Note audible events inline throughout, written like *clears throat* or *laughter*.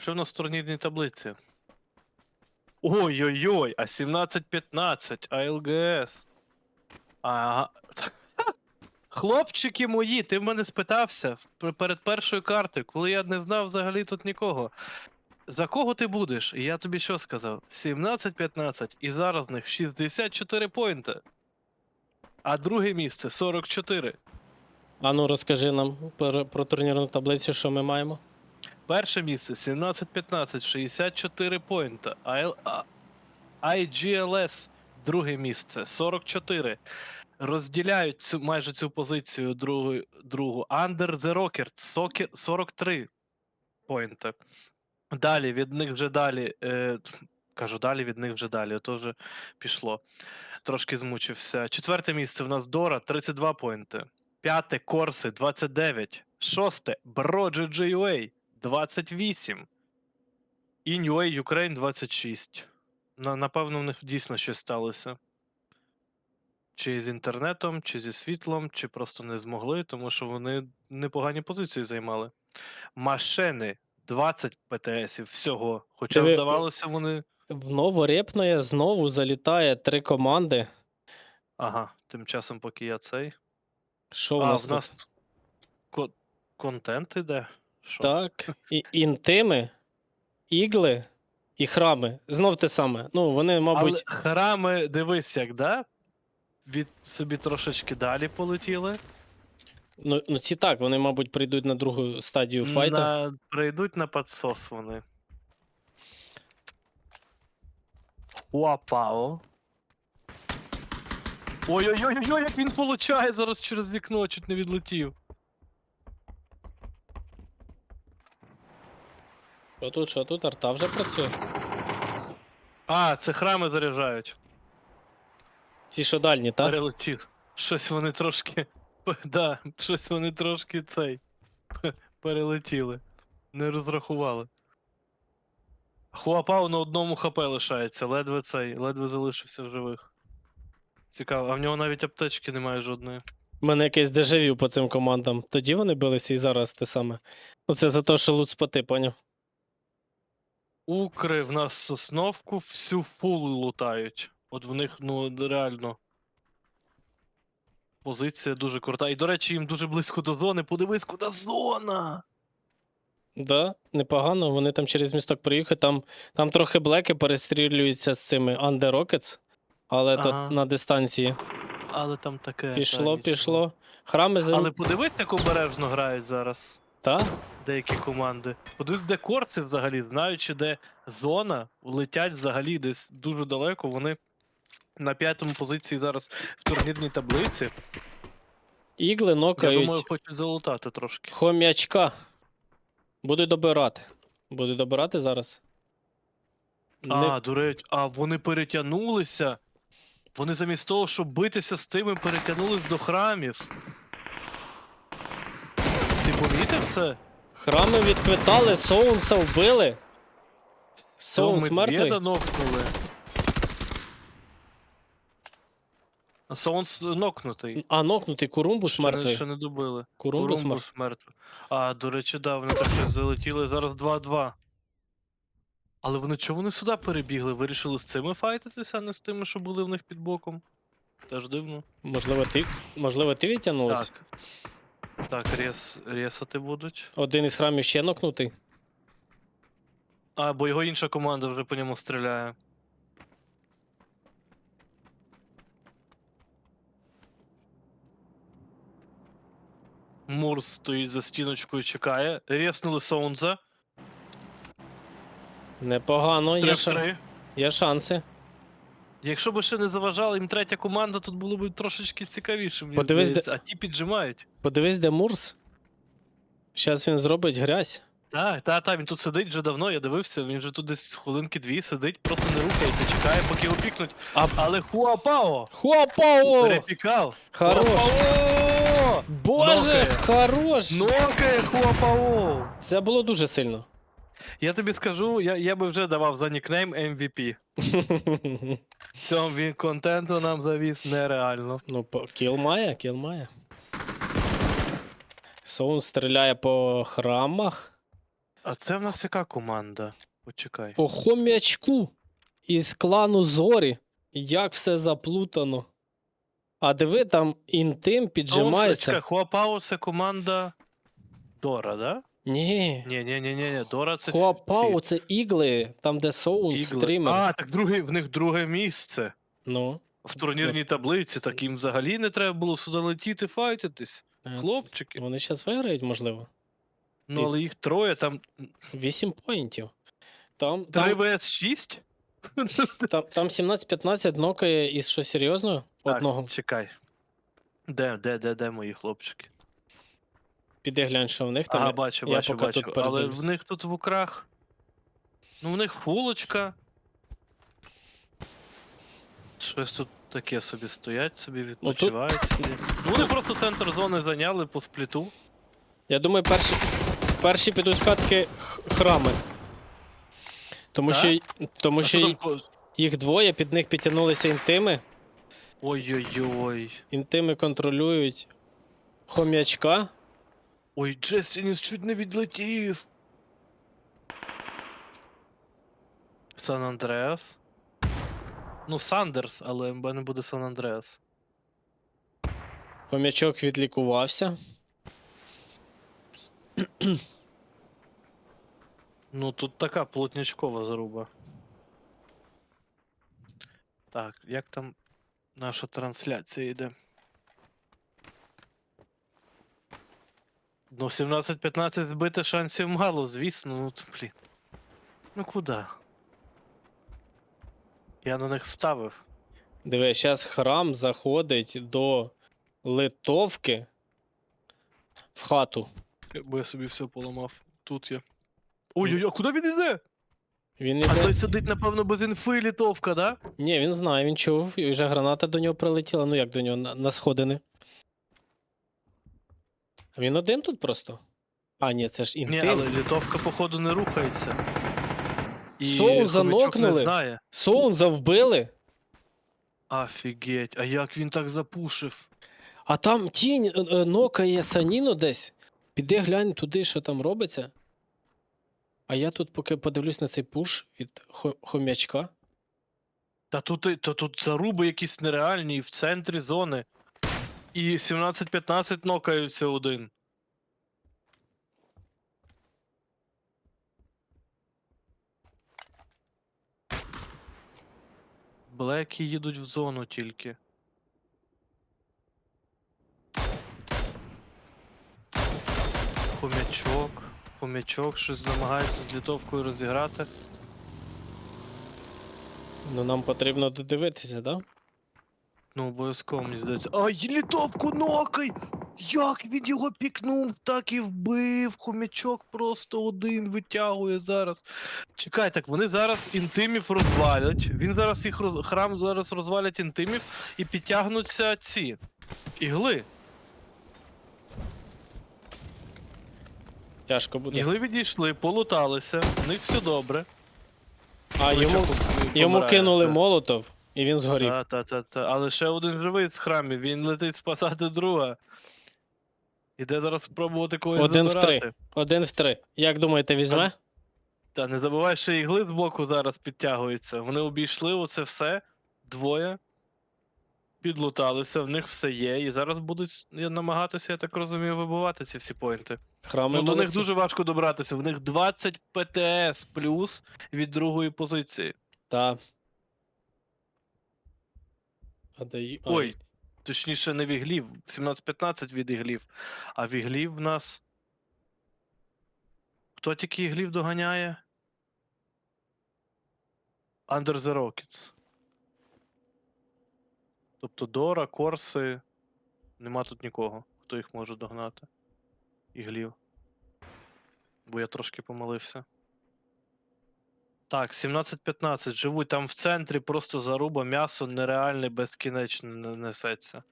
Що в нас в турнірній таблиці? Ой-ой-ой, а 17-15, АЛГС. Ага. Хлопчики мої, ти в мене спитався перед першою картою, коли я не знав взагалі тут нікого. За кого ти будеш? І я тобі що сказав? 17-15, і зараз в них 64 поінти. А друге місце 44. А ну розкажи нам про, про турнірну таблицю, що ми маємо. Перше місце 17-15, 64 поінта. IGLS друге місце 44. Розділяють цю, майже цю позицію другу, другу. Under the Rocket сокі- 43 поінти. Далі від них вже далі. Е, кажу, далі від них вже далі. То вже пішло. Трошки змучився. Четверте місце в нас Дора 32 поінти. П'яте Корси 29. Шосте Броджі GUA 28. І New Way Ukraine 26. На, напевно, в них дійсно щось сталося. Чи з інтернетом, чи зі світлом, чи просто не змогли, тому що вони непогані позиції займали. Машини 20 ПТСів всього. Хоча Диви, здавалося, вони. В Новорепноє знову залітає три команди. Ага, тим часом, поки я цей. Що у а, нас в тут? нас ко- контент іде. Що? Так, і, інтими, ігли і храми. Знов те саме. Ну, вони, мабуть, Але храми, дивись, як, да? Від собі трошечки далі полетіли. ну, ну ці так, вони, мабуть, прийдуть на другу стадію файта. На... Прийдуть на підсос вони. Уапао. Ой-ой-ой, як він получає зараз через вікно, чуть не відлетів. Що тут, що тут? Арта вже працює. А, це храми заряджають. Ці що дальні, так? Перелетів. Щось вони трошки. *laughs* Да, щось вони трошки цей. *laughs* Перелетіли. Не розрахували. Хуапау на одному хп лишається, ледве цей, ледве залишився в живих. Цікаво, а в нього навіть аптечки немає жодної. У мене якесь дежавю по цим командам. Тоді вони билися і зараз те саме. Ну це за те, що лут спати, поняв? Укри в нас сосновку всю фул лутають. От в них, ну, реально. Позиція дуже крута. І, до речі, їм дуже близько до зони. Подивись, куди зона! Да, непогано. Вони там через місток приїхали. Там, там трохи блеки перестрілюються з цими Under Rockets, але Ага. то на дистанції. Але там таке. Пішло, та, пішло. Храми за. Але подивись, як обережно грають зараз Та? Деякі команди. Подивись, де корці взагалі, знаючи, де зона, летять взагалі десь дуже далеко. Вони на п'ятому позиції зараз в турнірній таблиці. Ігли Я думаю, хочуть залутати трошки. хом'ячка. Буду добирати. Буду добирати зараз. Не- А, до речі, а вони перетягнулися. Вони замість того, щоб битися з тими, перетягнулись до храмів. Ти помітив це? Храми відпитали, Соунса вбили. Соунс мертвий. нокнули. А Соунс нокнутий. А, нокнутий Курумбус Ще не, мертвий. ще не добили. Курумбус мертвий. Курумбус мертвий. А, до речі, да, вони так щось залетіли. Зараз 2-2. Але вони чого вони сюди перебігли? Вирішили з цими файтитися, а не з тими, що були в них під боком. Теж дивно. Можливо, ти, можливо, ти відтягнулась? Так. Так, рес, ресати будуть. Один із храмів ще нокнутий. А, бо його інша команда вже по ньому стріляє. Мурс стоїть за стіночкою, чекає. Реснули Соунза. Непогано, є, 3 ша... 3. є шанси. Якщо б ще не заважала їм третя команда, тут було б трошечки цікавіше. Мені Подивись, де- здається. А ті піджимають. Подивись, де Мурс. Зараз він зробить грязь. Так, так, так, він тут сидить вже давно, я дивився, він вже тут десь хвилинки дві сидить, просто не рухається, чекає, поки його пікнуть. А- Але Хуапао Хопау! перепікав. Хорош! Хуапао! Боже, Нокає. хорош! Нокає Хуапао! Це було дуже сильно. Я тобі скажу, я, я би вже давав за нікнейм MVP. Цьому *laughs* він контенту нам завіз нереально. ну, по- кіл має, кіл має. Соун стріляє по храмах. А це в нас яка команда? Почекай. По хомячку із клану Зорі. Як все заплутано. А диви, там інтим піджимається. Хуапао це команда Дора, да? Ні. Ні, ні, ні, ні, ні. Дора це. Хуапау ці це ігли, там де Соун ігли. стрімер. А, так другий, в них друге місце. Ну. В турнірній таблиці, так їм взагалі не треба було сюди летіти, файтитись. е, Хлопчики. Вони зараз виграють, можливо. Ну, але їх троє, там 8 поінтів. Там, 3 там, vs *laughs* 6? там, там 17-15 нокає із що серйозно? Одного. Чекай. Де, де, де, де мої хлопчики? Піди глянь, що в них там. Ага, бачу, я бачу, поки бачу. тут Але передивлюсь. в них тут в окрах. Ну, в них фулочка. Щось тут таке собі стоять, собі відпочивають всі. Ну, вони просто центр зони зайняли по спліту. Я думаю, перші, перші підуть з х- храми. Тому Так? що, й- тому А що що й- там їх двоє, під них підтягнулися інтими. Ой-ой-ой. Інтими контролюють хом'ячка. Ой, Джесініс чуть не відлетів. Сан Андреас. Ну, Сандерс, але в мене буде Сан Андреас. Хом'ячок відлікувався. Ну, тут така плотнячкова заруба. Так, як там наша трансляція йде? Ну, 17-15 збити шансів мало, звісно, ну то, блін. Ну куди? Я на них ставив. Диви, зараз храм заходить до литовки в хату. Бо я собі все поламав. Тут я. Ой-ой-ой, а куди він іде? Він А іде. той сидить, напевно, без інфи літовка, да? Ні, він знає, він чув, і вже граната до нього прилетіла. Ну як до нього на, на сходини. А він один тут просто? А, ні, це ж Ні, інтим. але літовка, походу, не рухається. Соу Хомячок занокнули. не знає. Соунза вбили, Офігеть, а як він так запушив? а там тінь е, е, нокає саніно десь. Піди глянь туди, що там робиться. А я тут поки подивлюсь на цей пуш від хо- хомячка. Та тут, і- та тут заруби якісь нереальні і в центрі зони. І 17-15 нокаються один. Блекі їдуть в зону тільки. Хомячок. Хомячок щось намагається з літовкою розіграти. Ну нам потрібно додивитися, да? Ну, обов'язково, мені здається. Ай, літовку нокай! Як він його пікнув, так і вбив. Хомячок просто один витягує зараз. Чекай, так вони зараз інтимів розвалять. Він зараз їх роз... храм зараз розвалять інтимів і підтягнуться ці ігли. Тяжко буде. Ігли відійшли, полуталися, в них все добре. А йому, йому кинули молотов, і він згорів. Та, та, та, та. Але ще один живий з храмів, він летить спасати друга. Іде зараз спробувати когось Один в забирати. три. Один в три. Як думаєте, візьме? Та не забувай, що ігли з боку зараз підтягуються. Вони обійшли оце все. Двоє. Підлуталися, в них все є. І зараз будуть намагатися, я так розумію, вибивати ці всі поінти. Храми Ну, до них молодці. дуже важко добратися. В них 20 ПТС плюс від другої позиції. Та. А де... Ой, точніше, не в іглів. 17-15 від іглів. А в іглів в нас. Хто тільки іглів доганяє? Under the Rockets. Тобто Дора, Корси. Нема тут нікого, хто їх може догнати. Іглів. Бо я трошки помилився. Так, 17-15 живуть там в центрі, просто заруба, м'ясо нереальне, безкінечно не- несеться.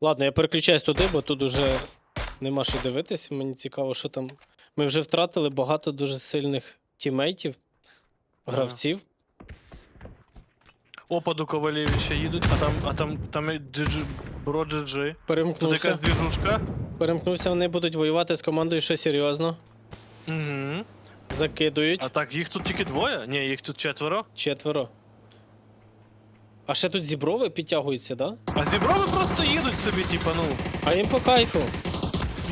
Ладно, я переключаюсь туди, бо тут уже нема що дивитися. Мені цікаво, що там. Ми вже втратили багато дуже сильних тімейтів, Ага. гравців. Опаду ще їдуть, а там, а там, там і GG, бро GG. Тут Перемкнувся. якась двіжушка. Перемкнувся, вони будуть воювати з командою ще серйозно. Угу. Закидують. А так, їх тут тільки двоє? Ні, їх тут четверо. Четверо. А ще тут зіброви підтягуються, да? А зіброви просто їдуть собі, типа, ну. А їм по кайфу.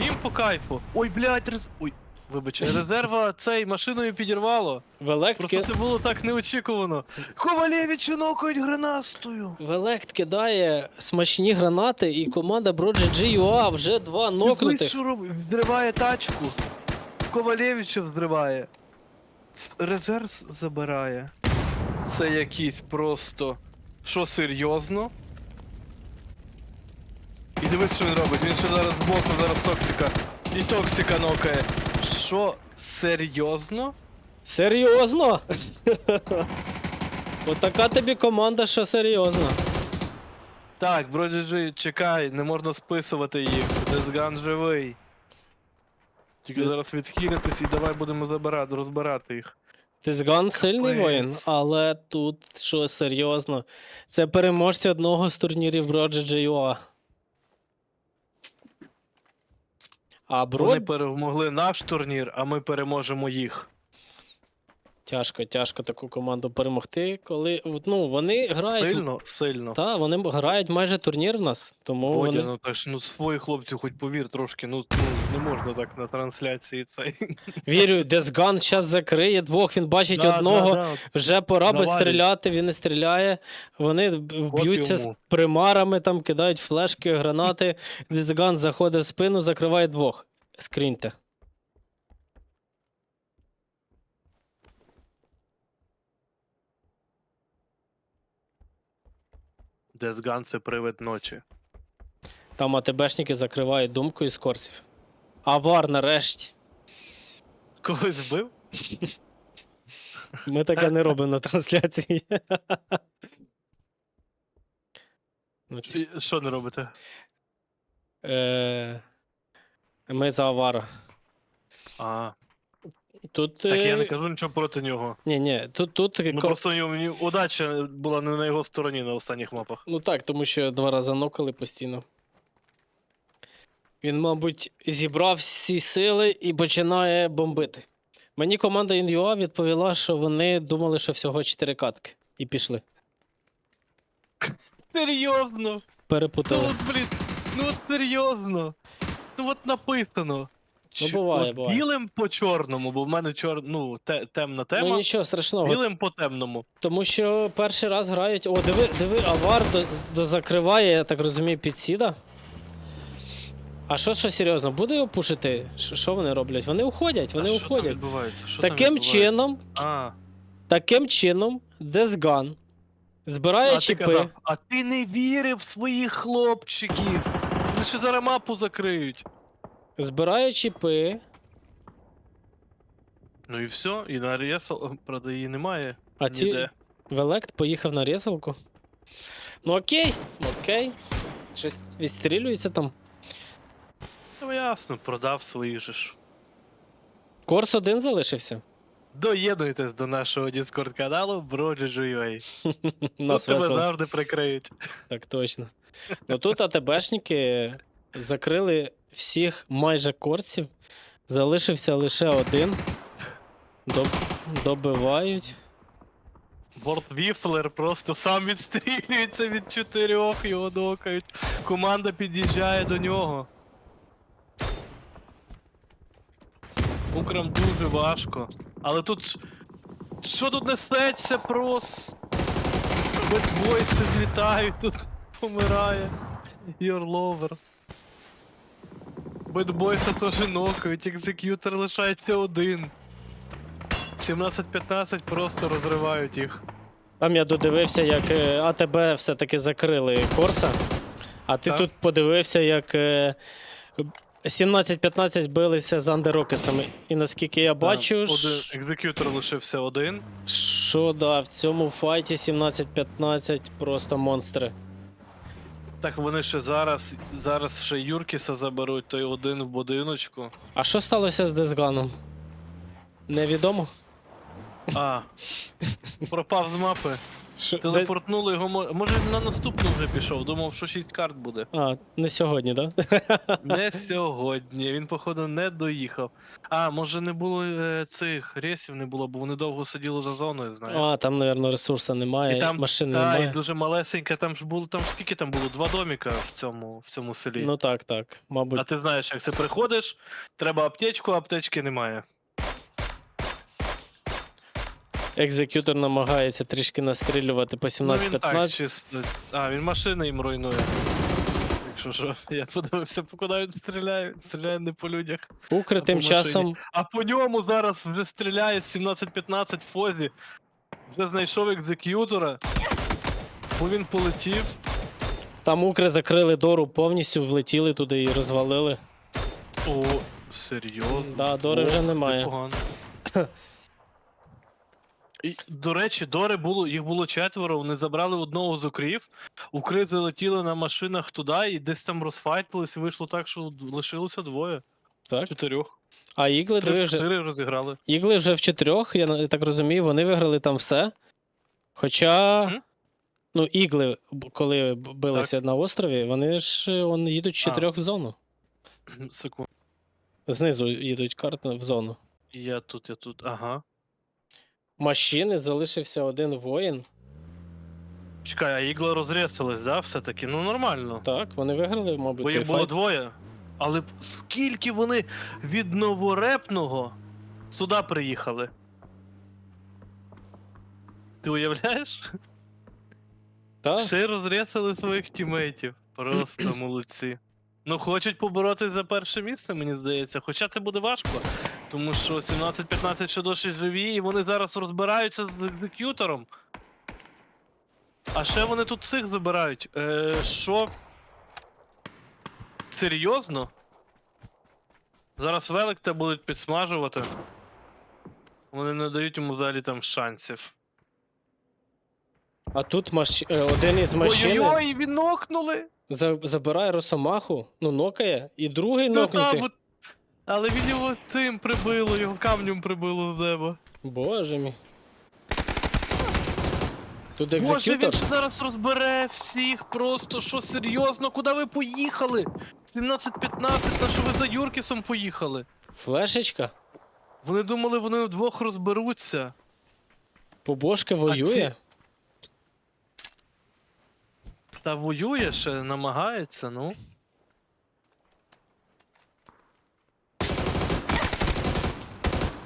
Їм по кайфу. Ой, блядь, рез... Ой, вибач, резерва цей машиною підірвало. В елект, Просто це було так неочікувано. Ковалєвичу нокають гранастою. в елект кидає смачні гранати, і команда Broja GUA вже два нокнутих. що робить? Взриває тачку. Ковалєвича взриває. Резерв забирає. Це якийсь просто. Що серйозно? І дивись, що він робить. Він ще зараз збоку, зараз токсика. І токсика нокає. Що серйозно? Серйозно? *laughs* Отака тобі команда, що серйозно. Так, Броджі, чекай, не можна списувати їх. Дезган живий. Тільки зараз відхилитись і давай будемо забирати, розбирати їх. Тизган сильний воїн, але тут що серйозно. Це переможці одного з турнірів Broja Джейоа. А Вони перемогли наш турнір, а ми переможемо їх. Тяжко, тяжко таку команду перемогти, коли ну, вони грають. Сильно, сильно. Та, вони грають майже турнір в нас, тому Бодя, вони. ну так ж ну свої хлопці, хоч повір трошки, ну, ну не можна так на трансляції цей. *laughs* Вірю, Десган зараз закриє двох, він бачить Да, одного, да, да. вже пора би стріляти, він не стріляє. Вони вб'ються з примарами, там кидають флешки, гранати. Десган заходить в спину, закриває двох. Скріньте. Дезган це привид ночі. Там АТБшники закривають думку із корсів. Авар нарешті. Когось вбив? Ми таке не робимо на трансляції. Ну, ці- що не робите? Е, Ми за авара. А, Тут. так я не е, кажу нічого проти нього. Ні, ні, тут, тут Ну просто у нього мені удача була не на його стороні на останніх мапах. Ну так, тому що два рази нокали постійно. Він, мабуть, зібрав всі сили і починає бомбити. Мені команда InUA відповіла, що вони думали, що всього 4 катки. І пішли. *laughs* Серйозно? Ну Перепутали. от, блін, ну от серйозно. Ну от написано. Ну, буває, от буває. Білим по чорному, бо в мене чор... ну, те, темна Ну нічого страшного. Білим по темному. Тому що перший раз грають. О, диви, диви, авар до, дозакриває, я так розумію, підсіда. А що, що серйозно, буде його пушити? Що що вони роблять? Вони уходять, вони а що там уходять. відбувається? Що там Таким відбувається? чином, А, таким чином, Десган збирає а ти чіпи. казав, а ти не вірив в своїх хлопчиків. Вони ще зараз мапу закриють. Збирає чіпи, Ну і все, і на ресл, правда, її немає. а ці ніде. Велект поїхав на ресалку. Ну окей, окей. Щось відстрілюється там. Ну ясно, продав свої же ж. Корс один залишився. Доєднуйтесь до нашого Discord каналу Broджі.ua. *laughs* Нас тебе весело. завжди прикриють. Так точно. Ну тут АТБшники закрили всіх майже корсів. Залишився лише один. Доб... Добивають. Ворд Віфлер просто сам відстрілюється від чотирьох, його докають. Команда під'їжджає до нього. Украм дуже важко. Але тут. Що тут несеться просто? Бетбойси злітають, тут помирає. Йорловер. Бетбойса теж нокають, екзек'ютор лишається один. 17-15 просто розривають їх. Там я додивився, як е, АТБ все-таки закрили Корса. А ти Так. тут подивився, як е, 17-15 билися з андеррокетсами. І наскільки я бачу, Один ш- екзекютор лишився один. що да, в цьому файті 17-15 просто монстри. Так вони ще зараз, зараз ще Юркіса заберуть, той один в будиночку. А що сталося з Дезганом? Невідомо. А. Пропав з мапи. Де- Телепортнули його. Може на наступну вже пішов, думав, що 6 карт буде. А, не сьогодні, да? *laughs* Не сьогодні. Він, походу, не доїхав. А, може не було е, цих рейсів не було, бо вони довго сиділи за зоною, знаєш. А, там, мабуть, ресурсу немає, І там- машини Та, і немає. дуже малесенька, там ж було, там скільки там було? Два доміка в цьому, в цьому селі. Ну так, так. Мабуть, А ти знаєш, як це приходиш, треба аптечку, а аптечки немає. Екзекютор намагається трішки настрілювати по Ну, він так, 17-15. чисто. А, він машини їм руйнує. Якщо що, *laughs* я подивився, по куди він стріляє. Він Стріляє не по людях. Укр тим машині. часом А по ньому зараз вже стріляє 17-15 Фозі. Вже знайшов екзек'ютора. Бо він полетів. там укри закрили дору повністю, влетіли туди і розвалили. О, серйозно. Да, Дори вже немає. непогано. *laughs* І, до речі, Дори було, їх було четверо, вони забрали одного з укрів, укри залетіли на машинах туди і десь там розфайтились, і вийшло так, що лишилося двоє. Так? Чотирьох. А ігли, Три в вже, чотири розіграли. ігли вже в чотирьох, я так розумію, вони виграли там все. Хоча. Мгм. Ну, ігли, коли билися на острові, вони ж е, он, їдуть з А. чотирьох в зону. Секунду. Знизу їдуть карти в зону. Я тут, я тут. Ага. Машини залишився один воїн. Чекай, а ігла розрісились, да, все-таки? Ну нормально. Так, вони виграли, мабуть, Бо їх було двоє. Але скільки вони від новорепного сюди приїхали? Ти уявляєш? Так? Ще й розрісали своїх тімейтів. Просто *clears throat* молодці. Ну, хочуть поборотись за перше місце, мені здається. Хоча це буде важко. Тому що 17-15 ще досі живі, і вони зараз розбираються з екзек'ютором. А ще вони тут цих забирають. Е, що? Серйозно? Зараз великта будуть підсмажувати. Вони не дають йому взагалі там шансів. А тут маш... е, один із машин Ой-ой-ой, він нокнули! За... забирає росомаху, ну нокає, і другий та, нокнутий. Але він його тим прибило, його камнем прибило з неба. Боже мій. Тут Боже, екзекютор. він ж зараз розбере всіх просто, що серйозно, куди ви поїхали? 17-15, на що ви за Юркісом поїхали? Флешечка. Вони думали, вони вдвох розберуться. Побошка воює. Та воює ще, намагається, ну.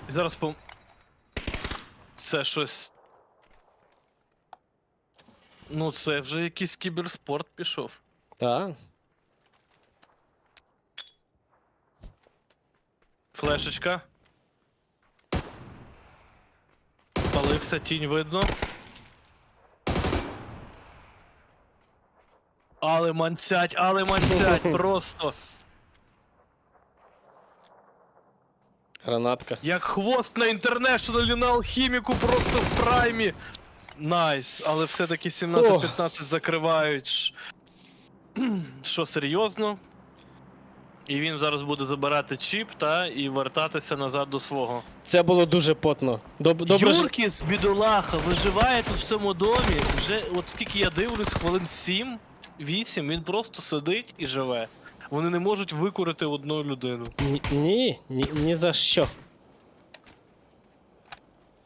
І зараз по. Це щось. Ну, це вже якийсь кіберспорт пішов. Так. Флешечка. Палився, тінь видно. Але манцять, але манцять, *laughs* просто. Гранатка. Як хвост на інтернешнлі на алхіміку просто в праймі. Найс, але все-таки 17-15 закривають. *clears throat* Що серйозно? І він зараз буде забирати чіп та і вертатися назад до свого. Це було дуже потно. Доб... Добре, Юркіс, бідолаха, виживає тут в цьому домі. Вже от скільки я дивлюсь, хвилин 7, 8, він просто сидить і живе. Вони не можуть викурити одну людину. Ні, ні, ні, ні за що.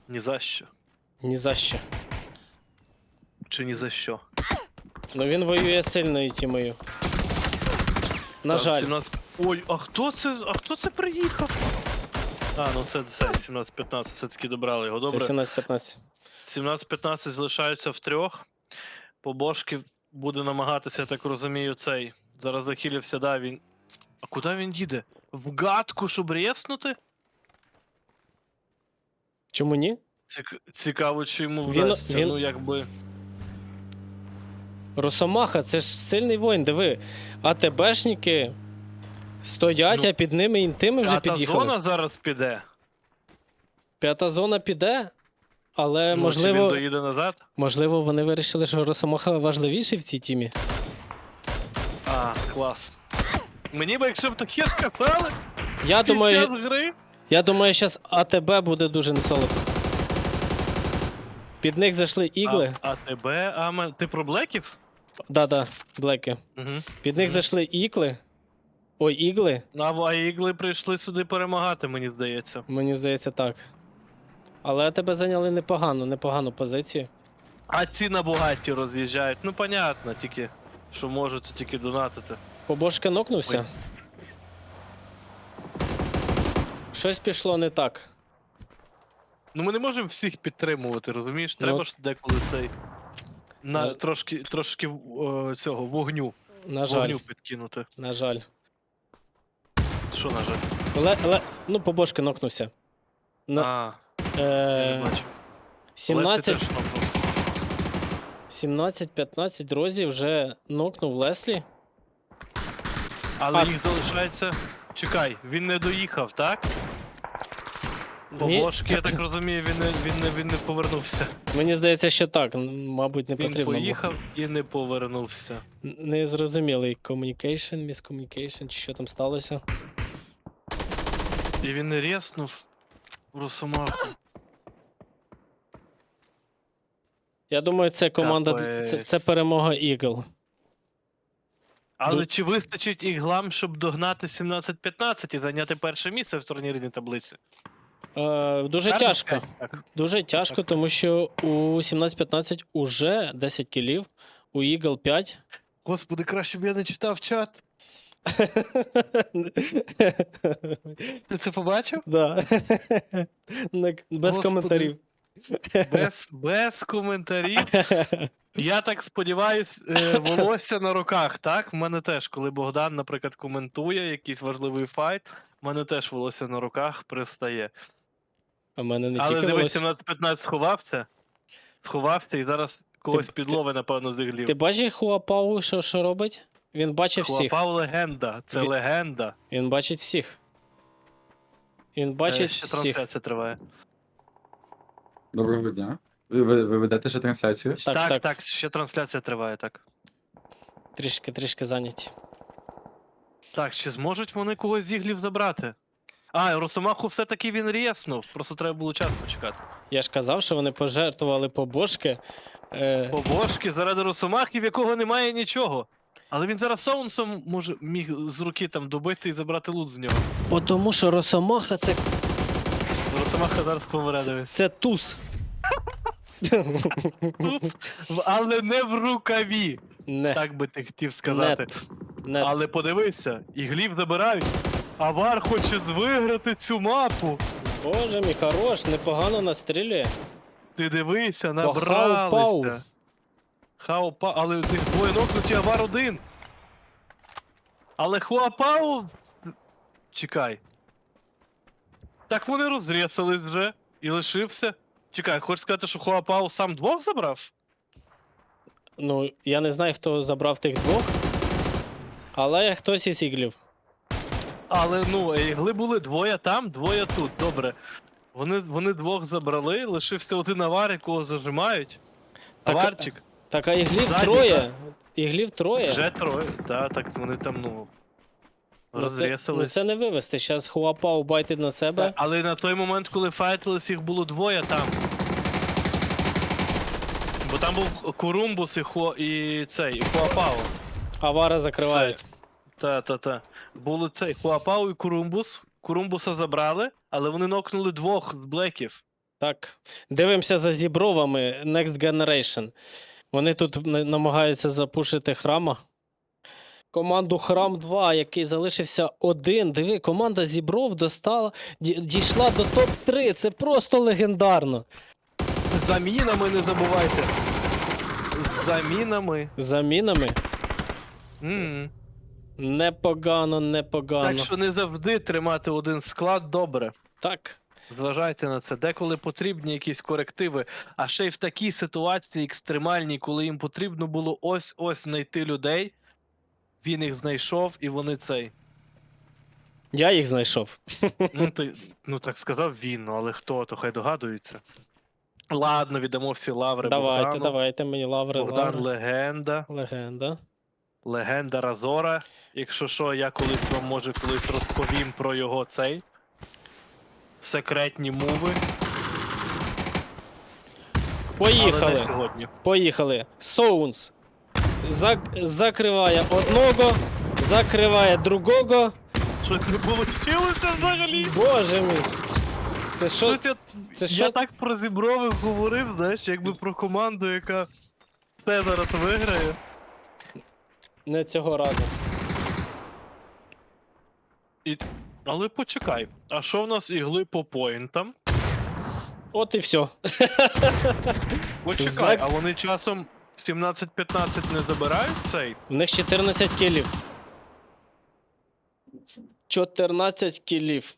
Ні за що. Ні за що. Чи ні за що. Ну він воює сильною тімою. На Там жаль. 17... Ой, а хто це? А хто це приїхав? А, ну це, це 17-15, все-таки добрали його. Добре. Це 17-15. 17-15 залишаються в трьох. Побошки буде намагатися, я так розумію, цей. Зараз захилився, да, він. А куди він їде? В гадку, щоб резнути? Чому ні? Цік... Цікаво, чи йому Він- вдасться. він- Ну, якби. Росомаха, це ж сильний воїн, диви. АТБшники стоять, Ну, а під ними інтими вже А та під'їхали. зона зараз піде. П'ята зона піде, але Ну, чи можливо, він доїде назад? можливо, вони вирішили, що Росомаха важливіший в цій тімі. А, клас. Мені би, якщо б таке сказали, Я під думаю, час гри. я думаю, зараз АТБ буде дуже несолодко. Під них зайшли ігли. А, а тебе, а мен... ти про блеків? Да-да, блеки. Угу. Під них Мгм. зайшли ігли. Ой, ігли. А, а ігли прийшли сюди перемагати, мені здається. Мені здається, так. Але тебе зайняли непогано, непогану позицію. А ці на Бугатті роз'їжджають. Ну, понятно, тільки що можуть це тільки донатити. Побошка нокнувся. Щось пішло не так. Ну ми не можемо всіх підтримувати, розумієш? Треба Ну. ж деколи цей. На Ну. трошки, трошки о, цього вогню. На жаль. Вогню підкинути. На жаль. Що на жаль? Але, але, ну, побошка нокнувся. На, А, я не е, бачу. 17, Лесі теж нокнувся. 17-15 друзів вже нокнув Леслі. Але А. їх залишається. Чекай, він не доїхав, так? Ні. Побошки, я так розумію, він не, він не, він не повернувся. Мені здається, що так. м, Мабуть, не Він потрібно. було. поїхав і не повернувся. Н- Незрозумілий communication, miscommunication, чи що там сталося. І він не рєснув Росомаху. Я думаю, це команда. Це, це Капець. перемога Eagle. Але Ду- чи вистачить іглам, щоб догнати 17-15 і зайняти перше місце в турнірній таблиці? Е, дуже Гарно тяжко. сказати, Так. Дуже тяжко, Так. тому що у 17-15 уже 10 кілів, у Eagle 5. Господи, краще б я не читав чат. *laughs* Ти це побачив? да. *laughs* Не- Без Господи. коментарів. Без, без коментарів. Я так сподіваюсь, е, волосся на руках, так? В мене теж, коли Богдан, наприклад, коментує якийсь важливий файт, в мене теж волосся на руках пристає. А в мене не Але тільки дивись, волосся. 17-15 сховався. Сховався і зараз когось Ти- підловить, напевно, з іглів. Ти бачиш Хуапау, що, що робить? Він бачить всіх. Хуапав легенда. Це Він- легенда. Він бачить всіх. Він Е, бачить Ще всіх. трансляція триває. Доброго дня. Ви, ви, ви ведете ще трансляцію? Так, так, так. так, ще трансляція триває, так. Трішки, трішки зайняті. Так, чи зможуть вони когось з іглів забрати? А, Росомаху все-таки він рєснув, просто треба було час почекати. Я ж казав, що вони пожертвували побожки. Е, Побожки заради Росомахи, в якого немає нічого. Але він зараз соунсом може міг з руки там добити і забрати лут з нього. бо тому що Росомаха це, Росомаха зараз помре, це, дивись. це туз. Тут, в- але не в рукаві. Не, Так би ти хотів сказати. не. Але подивися, іглів забирають. Авар хоче виграти цю мапу. Боже мій хорош, непогано настрілює. Ти дивися, По набралися. Хаопа, але з них двоє нокнуті авар один. Але Хуапау. Чекай. Так вони розрісались вже і лишився. Чекай, хочеш сказати, що Хуапау сам двох забрав? Ну, я не знаю, хто забрав тих двох. Але хтось із іглів. Але ну, ігли були двоє там, двоє тут. Добре. Вони, вони двох забрали, лишився один авар, якого зажимають. Так, Аварчик. Так, а іглів Ззаді, троє. Іглів троє. Вже троє. Та, так вони там, ну. Ну, це, ну, це не вивести. Зараз Хуапау байтить на себе. Але на той момент, коли файтились, їх було двоє там. Бо там був Курумбус і, Хо... і цей, і Хуапао. Авара закривають. Та, та, та. Були цей Хуапао і Курумбус. Курумбуса забрали, але вони нокнули двох блеків. Так. Дивимося за зібровами Next Generation. Вони тут намагаються запушити храма. Команду Храм 2, який залишився один. Диви, команда Зібров достала, дійшла до топ-3. Це просто легендарно. Замінами не забувайте. Замінами. Замінами. м Непогано, непогано. Так що не завжди тримати один склад добре. Так. Зважайте на це, деколи потрібні якісь корективи, а ще й в такій ситуації екстремальній, коли їм потрібно було ось-ось знайти людей, він їх знайшов і вони цей. Я їх знайшов. Ну, ти, ну так сказав він, ну але хто, то хай догадуються. Ладно, віддамо всі лаври давайте, Богдану. давайте мені лаври. Богдан лаври. легенда, Легенда. легенда Разора. Якщо що, я колись вам може колись розповім про його цей. Секретні муви. Але Поїхали. не сьогодні. Поїхали. Соунс. Зак... Закриває одного, закриває другого. Щось не вийшло взагалі. Боже мій. Це що? Щось я, Це я що? так про зібрових говорив, знаєш, якби про команду, яка все зараз виграє. Не цього разу. Але почекай, а що в нас ігли по поінтам? От і все. Почекай, Зак- а вони часом 17-15 не забирають цей? В них 14 кілів. 14 кілів.